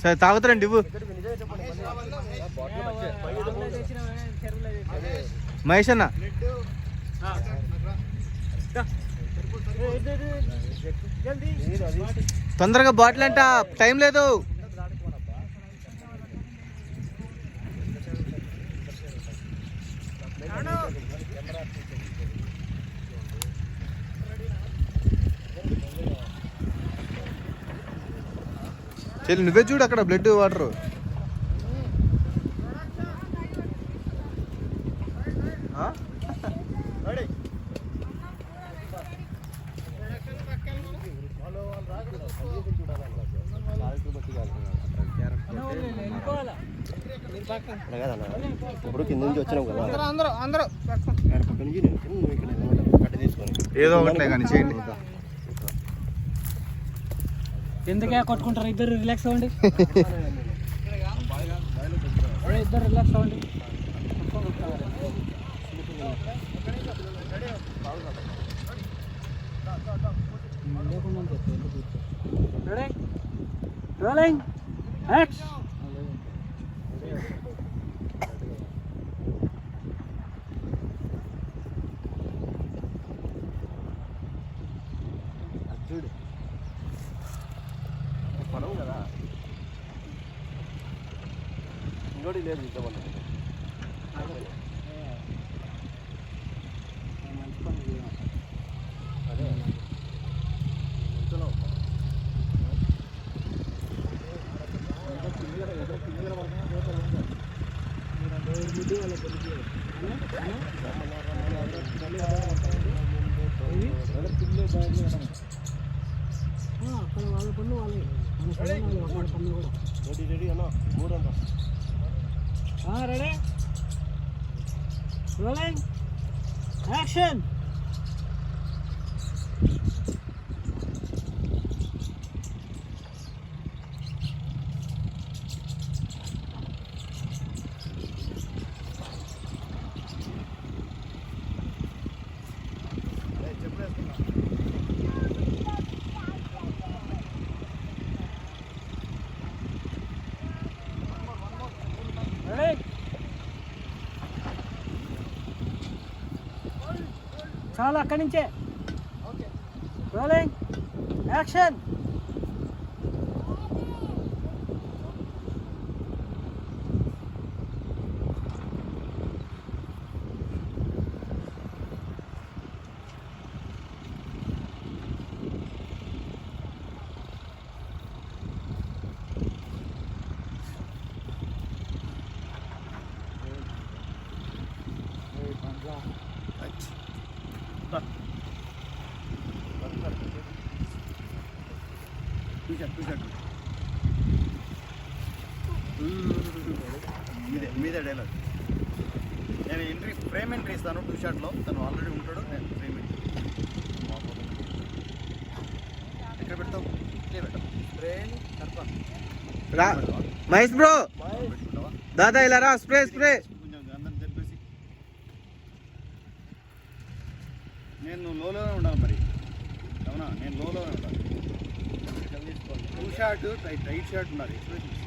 సరే తాగుతారండి ఇవ్వు. మహేష్ అన్న. తొందరగా బాటిల్ అంట టైం లేదు. చెల్లి నువ్వే చూడు అక్కడ బ్లడ్ వాటర్. ఇప్పుడు కింద నుంచి వచ్చినాం కదా అందరూ అందరూ పక్క నుంచి నేను. కట్ట తీసుకొని ఏదో ఒకట్లే కానీ చేయండి ఎందుకే కొట్టుకుంటారు ఇద్దరు రిలాక్స్ అవ్వండి ఇద్దరు రిలాక్స్ అవ్వండి Ready? Rolling. Action. చూడు పడవు కదా. ఇంకోటి లేదు ఇంత పని అదే. ఇంతలో అక్కడ వాళ్ళ పనులు వాళ్ళే. మన పనులు వాళ్ళే, వాళ్ళ పనులు కూడా రెడీ రెడీ చాలా అక్కడి నుంచే. రోలింగ్ యాక్షన్ మీదే మీదే డైలాగ్ నేను ఎంట్రీ ఫ్రేమ్ ఎంట్రీ ఇస్తాను టూ షాట్లో తను ఆల్రెడీ ఉంటాడు నేను ఫ్రేమ్ ఎంట్రీ ఎక్కడ పెడతావు? మహేష్ బ్రో. దాదా ఇలా రా స్ప్రే స్ప్రే నేను లోలోనే ఉండాలి మరి. అవునా? నేను లోలోనే ఉండాలి. Two short tight tight short ఉండాలి ఎక్స్ప్రెషన్